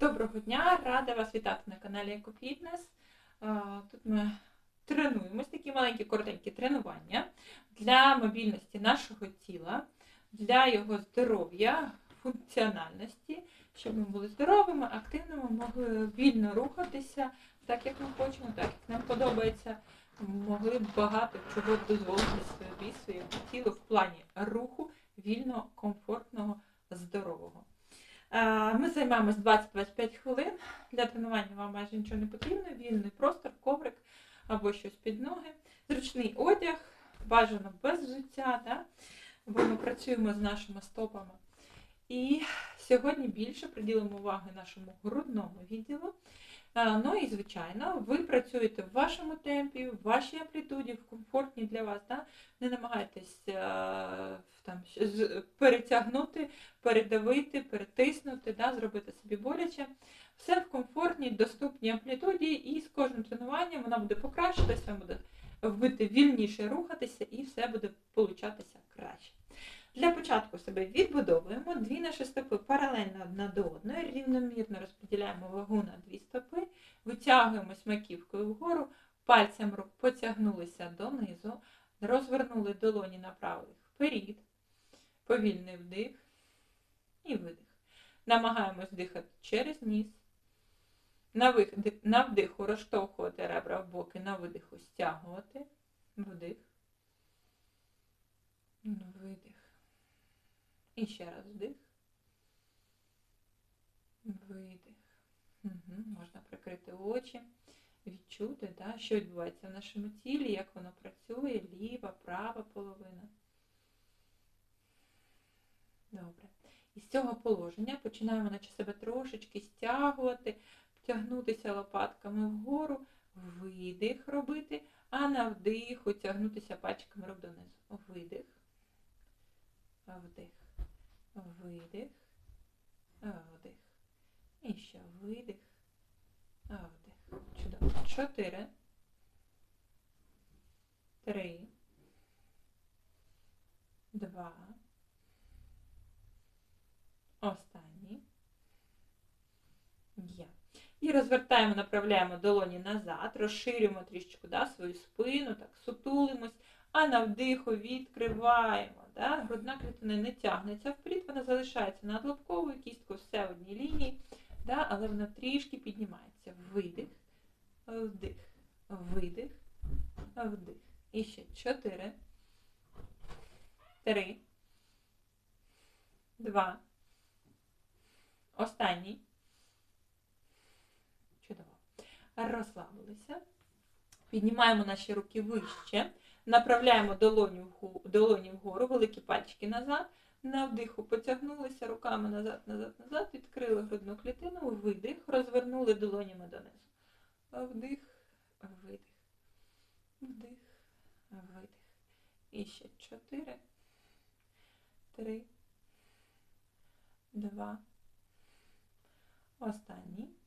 Доброго дня, рада вас вітати на каналі EcoFitness. Тут ми тренуємось, такі маленькі коротенькі тренування для мобільності нашого тіла, для його здоров'я, функціональності, щоб ми були здоровими, активними, могли вільно рухатися, так як ми хочемо, так як нам подобається. Могли б багато чого дозволити собі своєму тілу в плані руху, вільного, комфортного, здорового. Е, Ми займаємось 20-25 хвилин. Для тренування вам майже нічого не потрібно. Вільний простор, коврик або щось під ноги. Зручний одяг, бажано без взуття, да? бо ми працюємо з нашими стопами. І сьогодні більше приділимо уваги нашому грудному відділу. Е, Ну і звичайно, ви працюєте в вашому темпі, в вашій амплітуді, в комфортній для вас. Да? Не намагайтесь е, там, перетягнути, передавити, перетиснути, да? зробити собі боляче. Все в комфортній, доступній амплітуді, і з кожним тренуванням вона буде покращитися, буде вбити вільніше рухатися і все буде получатися краще. Для початку себе відбудовуємо дві наші стопи паралельно одна до одної, рівномірно розподіляємо вагу на дві стопи, витягуємось маківкою вгору, пальцем рук потягнулися донизу, розвернули долоні направо і вперед, повільний вдих і видих. Намагаємось дихати через ніс. На, на вдиху розштовхувати ребра в боки, на видиху стягувати. Вдих. Видих. І ще раз вдих. Видих. Угу. Можна прикрити очі, відчути, да, що відбувається в нашому тілі, як воно працює, ліва, права половина. Добре. І з цього положення починаємо наче себе трошечки стягувати, тягнутися лопатками вгору, видих робити, а на вдиху тягнутися пальчиками рук донизу. Видих, вдих, видих, вдих. І ще видих, вдих. Чудово. Чотири. Три. Два. Останній. Є. І розвертаємо, направляємо долоні назад, розширюємо трішечку да, свою спину, так, сутулимось, а на вдиху відкриваємо. Да? Грудна клітина не тягнеться вперед, вона залишається над лобковою кісткою, все в одній лінії, да? але вона трішки піднімається. Видих, вдих, видих, вдих. І ще чотири, три, два. Останній. Чудово. Розслабилися. Піднімаємо наші руки вище. Направляємо долоню долоні вгору, великі пальчики назад. На вдиху потягнулися руками назад, назад, назад, відкрили грудну клітину, видих, розвернули долонями донизу. Вдих, видих, вдих, видих. І ще чотири, три, два. Останній.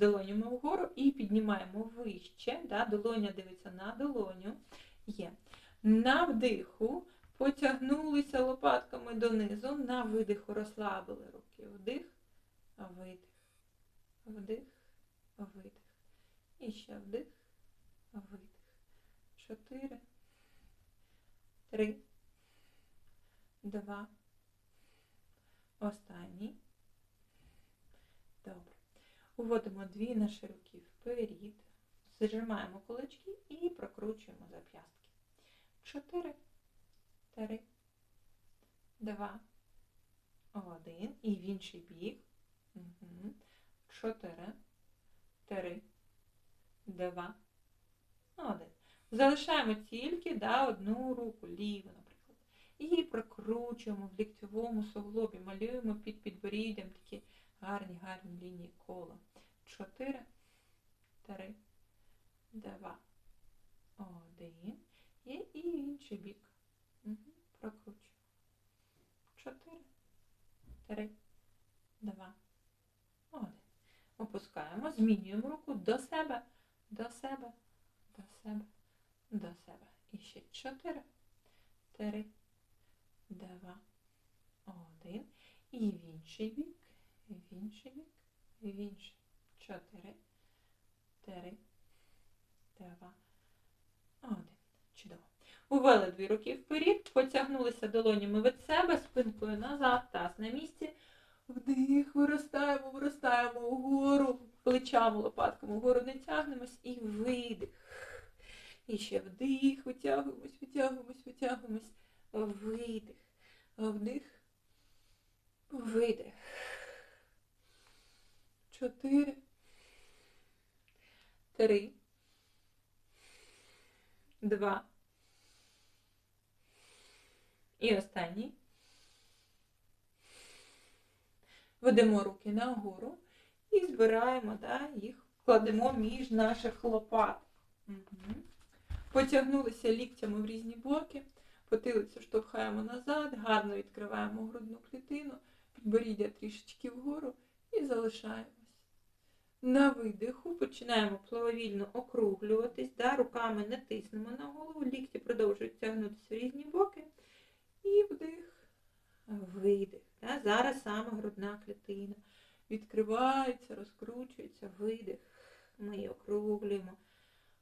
Долонями вгору і піднімаємо вище. Да? Долоня дивиться на долоню. Є. На вдиху потягнулися лопатками донизу, на видиху розслабили руки. Вдих, видих, вдих, видих. І ще вдих, видих. Чотири, три, два. Останній. Добре. Уводимо дві наші руки вперед, зажимаємо кулачки і прокручуємо зап'ястки. Чотири, три, два, один. І в інший бік. Угу. Чотири, три, два, один. Залишаємо тільки да, одну руку, ліву, наприклад. І прокручуємо в ліктьовому суглобі, малюємо під підборіддям такі гарні, гарні лінії кола. Чотири, три, два, один. І, і інший бік. Угу. Прокручуємо. Чотири, три, два, один. Опускаємо, змінюємо руку до себе, до себе, до себе, до себе. І ще чотири, три, два, один. І в інший бік. В інший бік. В інший. Чотири. Три. Два. Один. Чудово. Увели дві руки вперед, потягнулися долонями від себе, спинкою назад, таз на місці. Вдих, виростаємо, виростаємо вгору, плечами, лопатками вгору не тягнемось і видих. І ще вдих, витягуємось, витягуємось, витягуємось. Видих. Вдих. Видих. Чотири. Три. Два. І останній. Ведемо руки нагору і збираємо да, їх, кладемо між наших лопат. Угу. Потягнулися ліктями в різні боки, потилицю штовхаємо назад, гарно відкриваємо грудну клітину, підборіддя трішечки вгору і залишаємось. На видиху починаємо плавовільно округлюватись, да, руками не тиснемо на голову, лікті продовжують тягнутися в різні боки. І вдих, видих. Да. Зараз саме грудна клітина. Відкривається, розкручується, видих. Ми її округлюємо,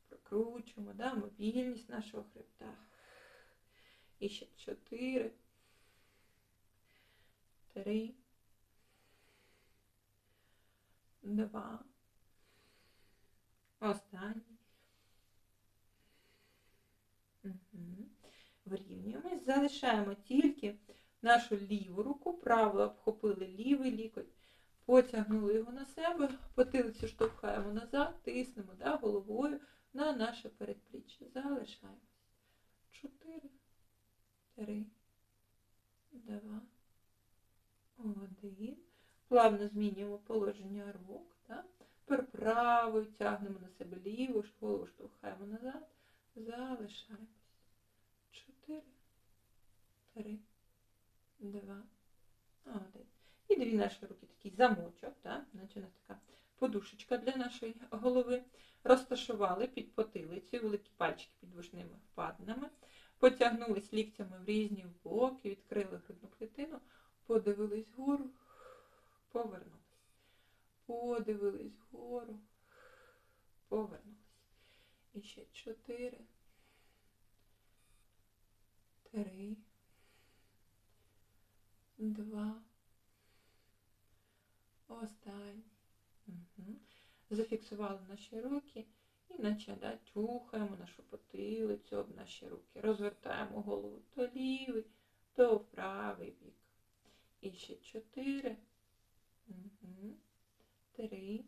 прокручуємо, да, мобільність нашого хребта. І ще чотири, три, два. Останній. Угу. Вирівнюємось, залишаємо тільки нашу ліву руку, праву обхопили лівий лікоть, потягнули його на себе, потилицю штовхаємо назад, тиснемо да, головою на наше передпліччя. Залишаємось. Чотири, три, два, один. Плавно змінюємо положення рук. Тепер правою тягнемо на себе ліву, голову штовхаємо назад, залишаємось. Чотири, три, два, один. І дві наші руки такий замочок, да? наче на така подушечка для нашої голови. Розташували під потилицею, великі пальчики під вушними впадинами, потягнулись ліктями в різні боки, відкрили грудну клітину, подивились вгору, повернулись. Подивились вгору, повернулись. І ще чотири три, два, останній. Угу. Зафіксували наші руки і наче да, тюхаємо нашу потилицю об наші руки. Розвертаємо голову то лівий, то правий бік. І ще чотири, угу. Три,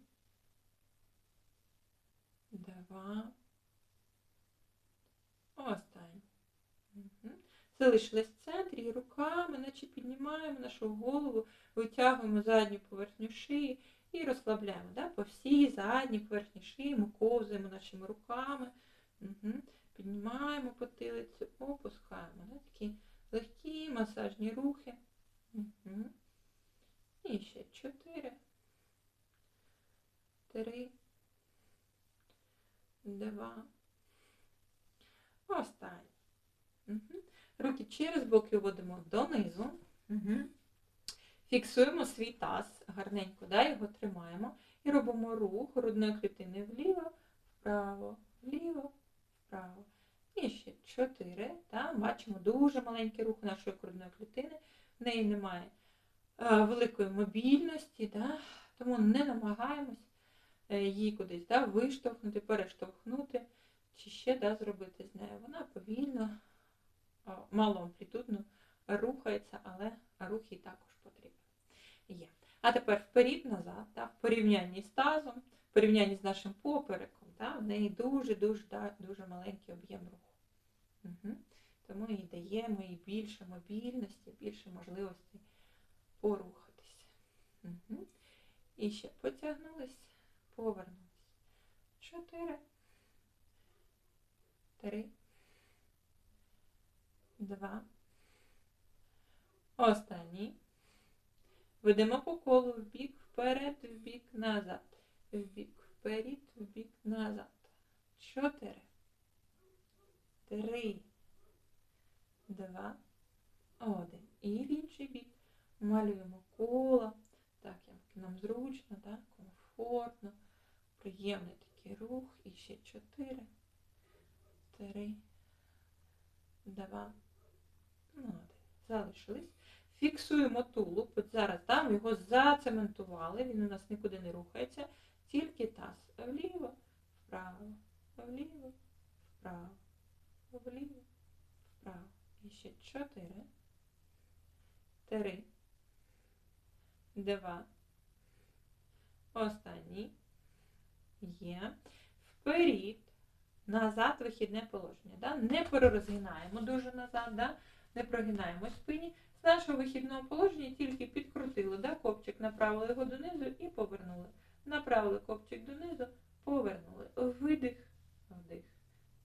два, останній. Угу. Залишились в центрі руками, наче піднімаємо нашу голову, витягуємо задню поверхню шиї і розслабляємо. Да? По всій задній поверхні шиї ми ковзаємо нашими руками, угу. піднімаємо потилицю, опускаємо. Да? Такі легкі масажні рухи. Угу. І ще чотири, три, два. Останній. Угу. Руки через боки вводимо донизу. Угу. Фіксуємо свій таз, гарненько да, його тримаємо. І робимо рух грудної клітини вліво, вправо, вліво, вправо. І ще чотири. Да, Бачимо дуже маленький рух нашої грудної клітини. В неї немає е, великої мобільності, да, тому не намагаємось її кудись да, виштовхнути, перештовхнути, чи ще да, зробити з нею. Вона повільно мало амплітудно рухається, але рух їй також потрібен. Є. А тепер вперед-назад, так, в порівнянні з тазом, в порівнянні з нашим попереком, так, в неї дуже-дуже дуже маленький об'єм руху. Угу. Тому і даємо їй більше мобільності, більше можливостей порухатися. Угу. І ще потягнулись, повернулись. Чотири. Три два. Останній. Ведемо по колу в бік, вперед, в бік, назад. В бік, вперед, в бік, назад. Чотири. Три. Два. Один. І в інший бік. Малюємо коло. Так, я зручно, да? Комфортно, приємний такий рух. І ще чотири, три, два, ну, один. Залишились. Фіксуємо тулуб. От зараз там його зацементували, він у нас нікуди не рухається, тільки таз. Вліво, вправо, вліво, вправо, вліво, вправо. І ще чотири, три, два. Останній. Є. Вперед. Назад вихідне положення. Да? Не перерозгинаємо дуже назад, да? не прогинаємо спині. З нашого вихідного положення тільки підкрутили, да? копчик направили його донизу і повернули. Направили копчик донизу, повернули. Видих, вдих,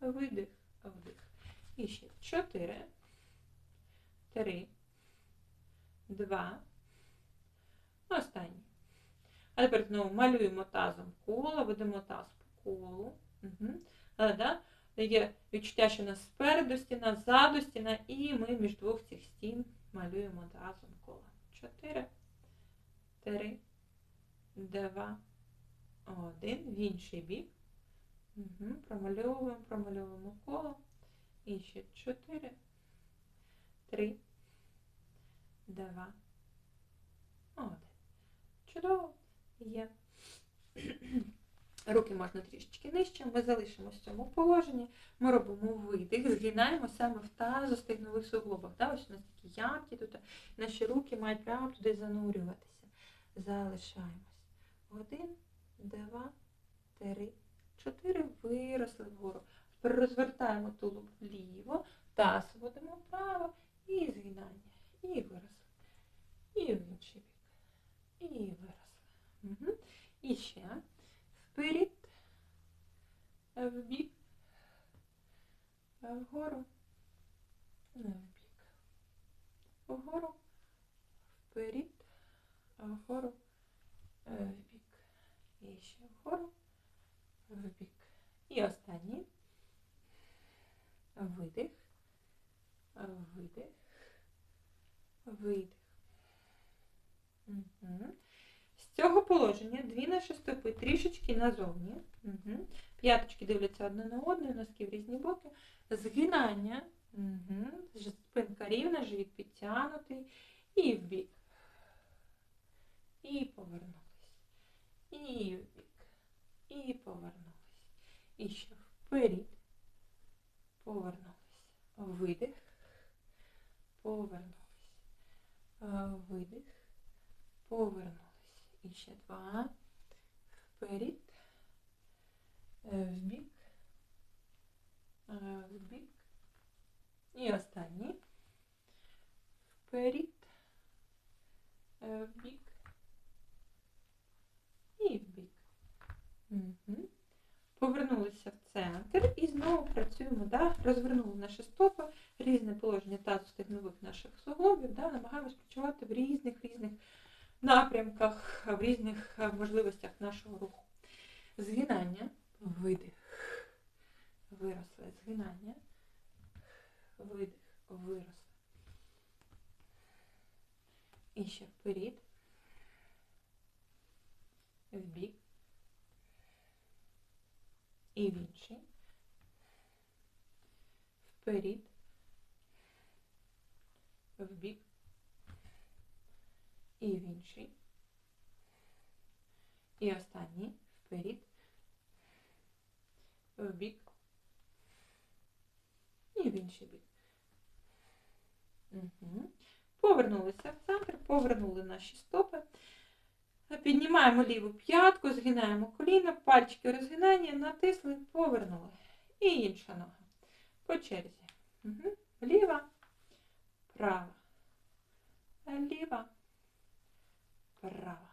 видих, вдих. І ще 4, 3, 2, останній. А тепер знову малюємо тазом коло, ведемо таз по колу. Угу. Да, є відчуття, що у нас спереду стіна, ззаду стіна, і ми між двох цих стін малюємо тазом коло. 4, 3, 2, 1. В інший бік. Угу. Промальовуємо, промальовуємо коло. І ще 4, 3, 2, 1. Чудово. Є. Руки можна трішечки нижче, ми залишимося в цьому положенні, ми робимо видих, згинаємо саме в тазостегнових суглобах. Да? Ось у нас такі ямки тут, наші руки мають прямо туди занурюватися. Залишаємось. Один, два, три, чотири, виросли вгору. Розвертаємо тулуб вліво, таз водимо вправо і згинання. І виросли. І в інший бік. І виросли. Угу. І ще вперед, вбік, вгору, вбік, вгору, вперед, вгору, вбік. І ще вгору, вбік. І останній. Видих, видих, видих. Угу. З цього положення дві наші стопи трішечки назовні. Угу. П'яточки дивляться одне на одне, носки в різні боки. Згинання. Угу. Спинка рівна, живіт підтягнутий. І в бік. І повернулись. І в бік. І повернулись. І ще вперед. Повернулись. Видих. Повернулись. Видих. Повернулись. І ще два. Вперед. Вбік. Вбік. І останній. Вперед. Вбік. І вбік. Угу. Повернулися в центр і знову працюємо, да? розвернули наші стопи, різне положення тазу стегнових наших суглобів, да? намагаємось працювати в різних різних напрямках, в різних можливостях нашого руху. Згинання, видих, виросли, згинання, видих, виросли. І ще вперед, в бік. І в інший. Вперед, в бік. І в інший. І останній. Вперед. В бік. І в інший бік. Угу. Повернулися в центр, повернули наші стопи. Піднімаємо ліву п'ятку, згинаємо коліна, пальчики розгинання, натисли, повернули. І інша нога. По черзі. Угу. Ліва, права, ліва, права.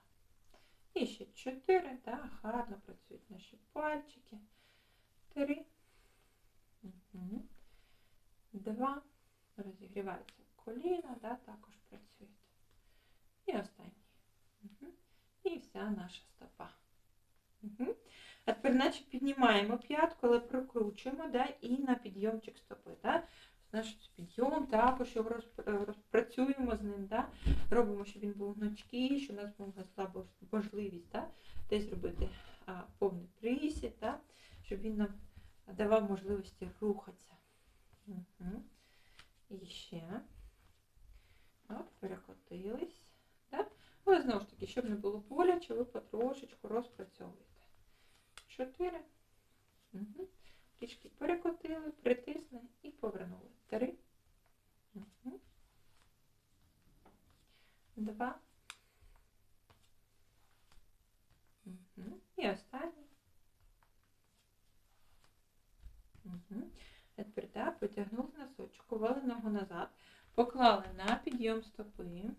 І ще чотири, так, гарно працюють наші пальчики. Три. Два. Розігріваються коліна, да, також працюють. І останній. Угу. І вся наша стопа. А тепер наче піднімаємо п'ятку, але прокручуємо да, і на підйомчик стопи. Да? Значить, підйом також його розпрацюємо. працюємо з ним, да? робимо, щоб він був гнучкий, щоб у нас була можливість да? десь робити а, повний присід, да? щоб він нам давав можливості рухатися. Угу. І ще. От, перекотились. Да? Але знову ж таки, щоб не було боляче, ви потрошечку розпрацьовуєте. Чотири. Угу. Трішки перекотили, притисни і повернули. Три. Два. І останній. Тепер так, потягнули носочок, увели ногу назад, поклали на підйом стопи,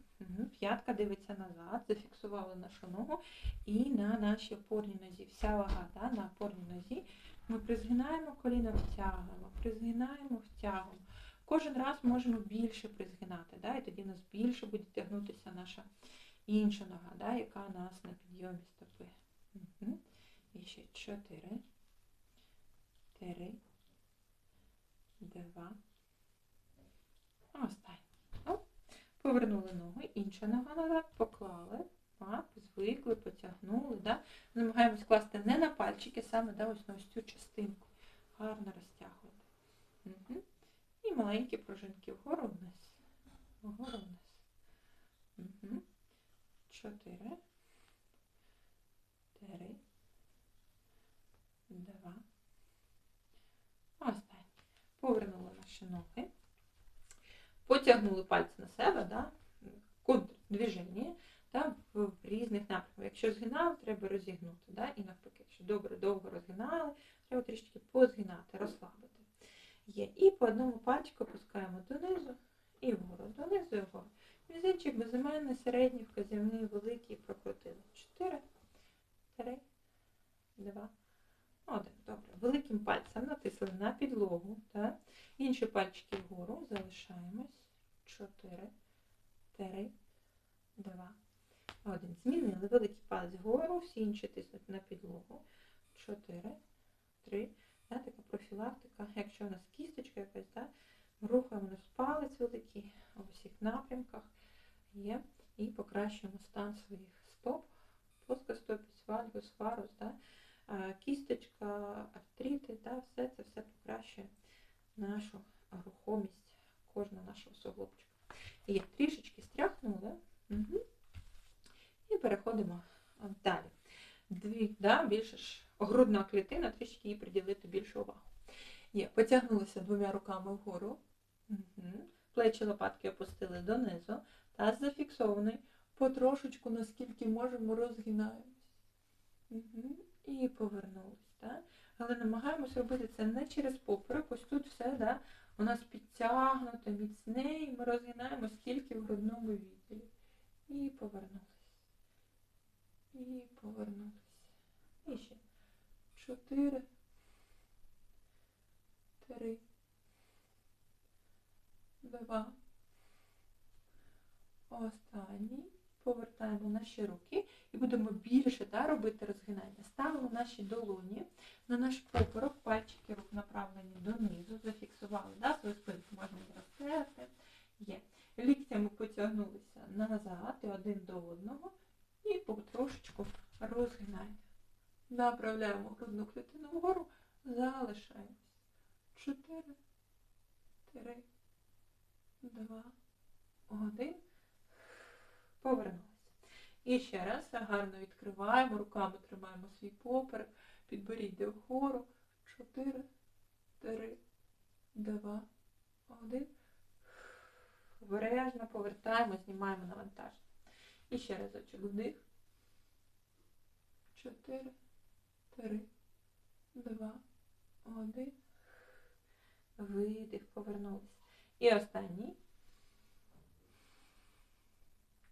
п'ятка дивиться назад, зафіксували нашу ногу і на нашій опорній нозі. Вся вага да, на опорній нозі. Ми призгинаємо коліна, втягуємо, призгинаємо, втягуємо. Кожен раз можемо більше призгинати, да, і тоді в нас більше буде тягнутися наша інша нога, да, яка у нас на підйомі стопи. Угу. І ще чотири, три, два. Останній. Оп. Повернули ноги, інша нога назад, поклали, пап, звикли, потягнули. Да? Намагаємось класти не на пальчики, саме да, ось на ось цю частинку. Гарно розтягувати. Угу. І маленькі пружинки вгору вниз. Вгору вниз. Угу. Чотири. Три. Два. Останній. Повернули наші ноги. Потягнули пальці на себе, да? контрдвіження да? в різних напрямках. Якщо згинали, треба розігнути. Да? І навпаки, якщо добре довго розгинали, треба трішки позгинати, розслабити. Є. І по одному пальчику опускаємо донизу і вгору, донизу і вгору. Мізинчик безіменний, середній, вказівний, великий, прокрутили. Чотири, три, два, один. Добре. Великим пальцем натисли на підлогу. Так? Інші пальчики вгору залишаємось. Чотири, три, два, один. Змінили великий палець вгору, всі інші тиснуть на підлогу. Чотири, три. Да, така профілактика. Якщо у нас кісточка якась, да, рухаємо наш палець великий у всіх напрямках є. І покращуємо стан своїх стоп, плоскостопість, вальгус, варус, да, кісточка, артрити, да, все це все покращує нашу рухомість кожного нашого суглобчика. І трішечки стряхнули. Угу. І переходимо далі. Дві, да, більше ж грудна клітина, трішки їй приділити більшу увагу. Є, потягнулися двома руками вгору. Угу. Плечі лопатки опустили донизу. Таз зафіксований. Потрошечку, наскільки можемо, розгинаємось. Угу. І повернулись. Да? Але намагаємося робити це не через поперек. Ось тут все да, у нас підтягнуто, міцне, і ми розгинаємось тільки в грудному відділі. І повернулись. І повернулись. І ще. Чотири. Три. Два. Останній. Повертаємо наші руки і будемо більше да, робити розгинання. Ставимо наші долоні на наш поперек, пальчики рук направлені донизу, зафіксували да, свою спинку, можемо розтерти. Є. Ліктями потягнулися назад і один до одного і потрошечку розгинаємо. Направляємо грудну клітину вгору, залишаємось. Чотири, три, два, один. Повернулися. І ще раз гарно відкриваємо, руками тримаємо свій поперек, підборіддя вгору. Чотири, три, два, один. Обережно повертаємо, знімаємо навантаження. І ще разочок вдих. Чотири, три, два, один. Видих, повернулися. І останній.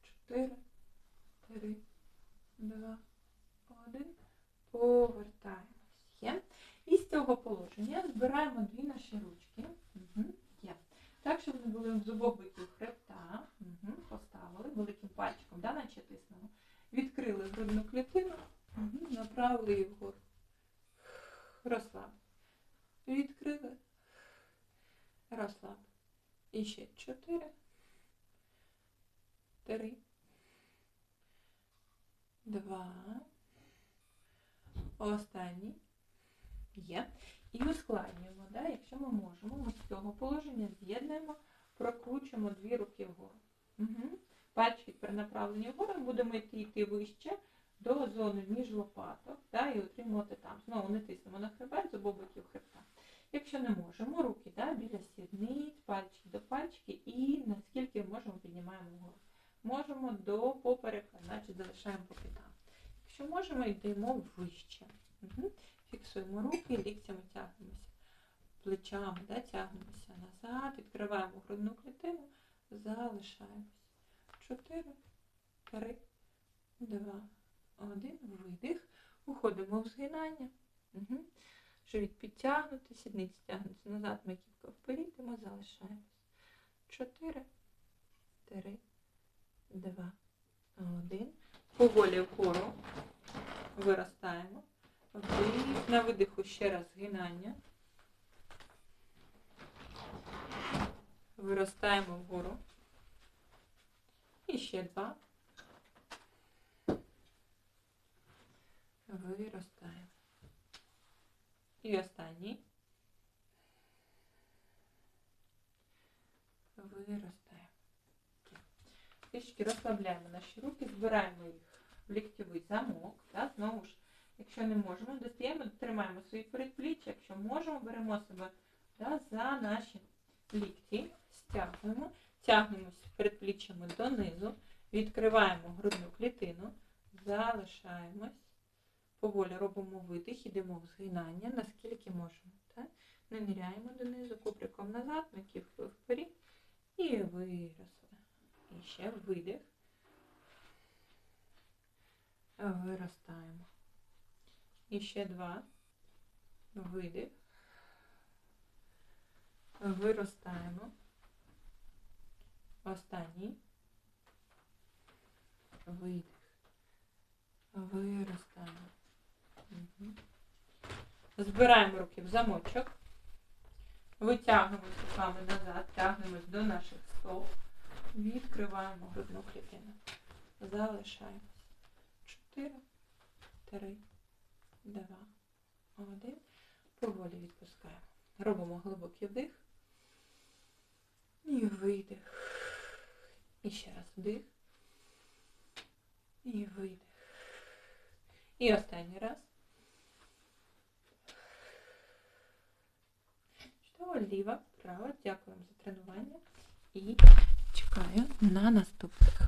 Чотири, три, два, один. Повертаємось. І з цього положення збираємо дві наші ручки. Угу. Є. Так, щоб вони були з обох боків хребта. Угу. Поставили великим пальчиком, да, наче тиснемо. Відкрили грудну клітину, направили її вгору. Розслаб. Відкрили. Розслаб. І ще чотири. Три. Два. Останній. Є. І ускладнюємо, да? якщо ми можемо, ми з цього положення з'єднуємо, прокручуємо дві руки вгору. Угу. Пальчики перенаправлені вгору, будемо йти, йти вище до зони між лопаток да, і отримувати там. Знову не тиснемо на хребет з обох боків хребта. Якщо не можемо, руки да, біля сідниць, пальчики до пальчики і наскільки можемо піднімаємо вгору. Можемо до поперека, значить залишаємо по п'ятам. Якщо можемо, йдемо вище. Угу. Фіксуємо руки, ліктями тягнемося. Плечами да, тягнемося назад, відкриваємо грудну клітину, залишаємося. Чотири, три, два, один, видих. Уходимо в згинання. Угу. Живіт підтягнути, сідниці тягнуться назад, маківка вперед, і ми залишаємось. Чотири, три, два, один. Поволі вгору виростаємо. Вдих, на видиху ще раз згинання. Виростаємо вгору. І ще два. Виростаємо. І останній. Виростаємо. Трішки розслабляємо наші руки, збираємо їх в ліктєвий замок. Да? Знову ж, якщо не можемо, достаємо, тримаємо свої передпліччя. Якщо можемо, беремо себе да, за наші лікті, стягуємо, тягнемося передпліччями донизу, відкриваємо грудну клітину, залишаємось. Поволі робимо видих, йдемо в згинання, наскільки можемо. Так? Не ниряємо донизу, куприком назад, маківкою вперед і виросли. І ще видих. Виростаємо. І ще два. Видих. Виростаємо. Останній. Видих. Виростаємо. Збираємо руки в замочок. Витягуємо руками назад, тягнемось до наших стоп. Відкриваємо грудну клітину. Залишаємось. Чотири, три, два, один. Поволі відпускаємо. Робимо глибокий вдих. І видих. І ще раз вдих. І видих. І останній раз. Чудово, ліва, права. вам за тренування. І чекаю на наступних.